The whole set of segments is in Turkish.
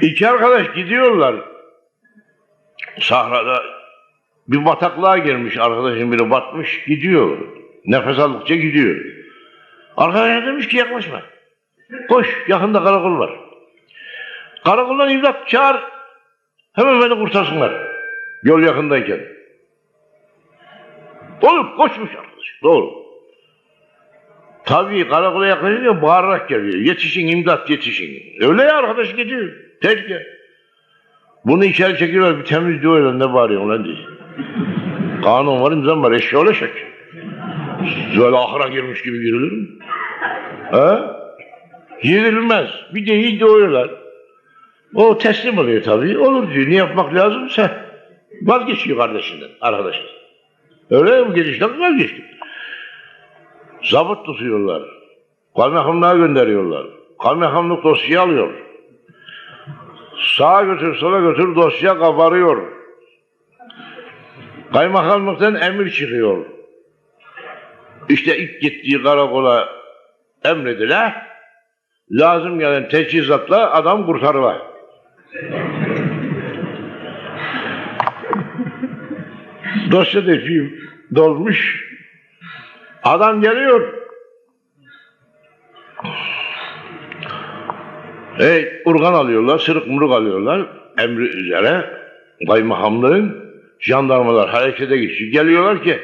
İki arkadaş gidiyorlar. Sahrada bir bataklığa girmiş arkadaşın biri batmış gidiyor. Nefes aldıkça gidiyor. Arkadaşa demiş ki yaklaşma. Koş yakında karakol var. Karakoldan imdat çağır. Hemen beni kurtarsınlar. Yol yakındayken. Oğlum koşmuş arkadaş. Doğru. Tabii karakola yaklaşınca bağırarak geliyor. Yetişin imdat yetişin. Öyle ya arkadaş gidiyor. Tehlike. Bunu içeri çekiyorlar bir temizliyorlar ne bağırıyorsun lan diye. Kanun var imzam var eşya olacak. Böyle ahıra girmiş gibi girilir mi? He? Girilmez. Bir de iyi diyorlar. O teslim oluyor tabii. Olur diyor. Ne yapmak lazımsa vazgeçiyor kardeşinden, arkadaşlar. Öyle mi girişten vazgeçti. Zabıt tutuyorlar. Kaymakamlığa gönderiyorlar. Kaymakamlık dosya alıyor. Sağa götür, sola götür dosya kabarıyor. Kaymakamlıktan emir çıkıyor. İşte ilk gittiği karakola emrediler. Lazım gelen teçhizatla adam kurtarılar. Dosya defii dolmuş. Adam geliyor. Hey, urgan alıyorlar, sırık muruk alıyorlar. Emri üzere kaymakamlığın jandarmalar harekete geçiyor. Geliyorlar ki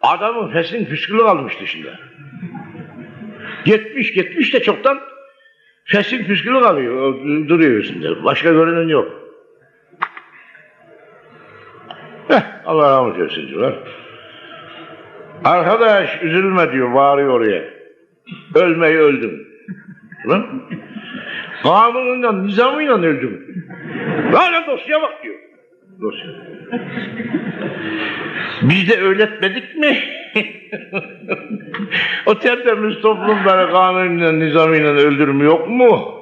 adamın fesin püskülü kalmış dışında. Gitmiş gitmiş de çoktan fesin püskülü kalıyor. Duruyor üstünde. Başka görünen yok. Heh, Allah rahmet eylesin diyorlar. Arkadaş üzülme diyor, bağırıyor oraya. Ölmeyi öldüm. Kanunuyla, nizamıyla öldüm. Hala dosya bak diyor. Dosya. Biz de öğretmedik mi? o tertemiz toplumları kanunuyla, nizamıyla öldürme yok mu?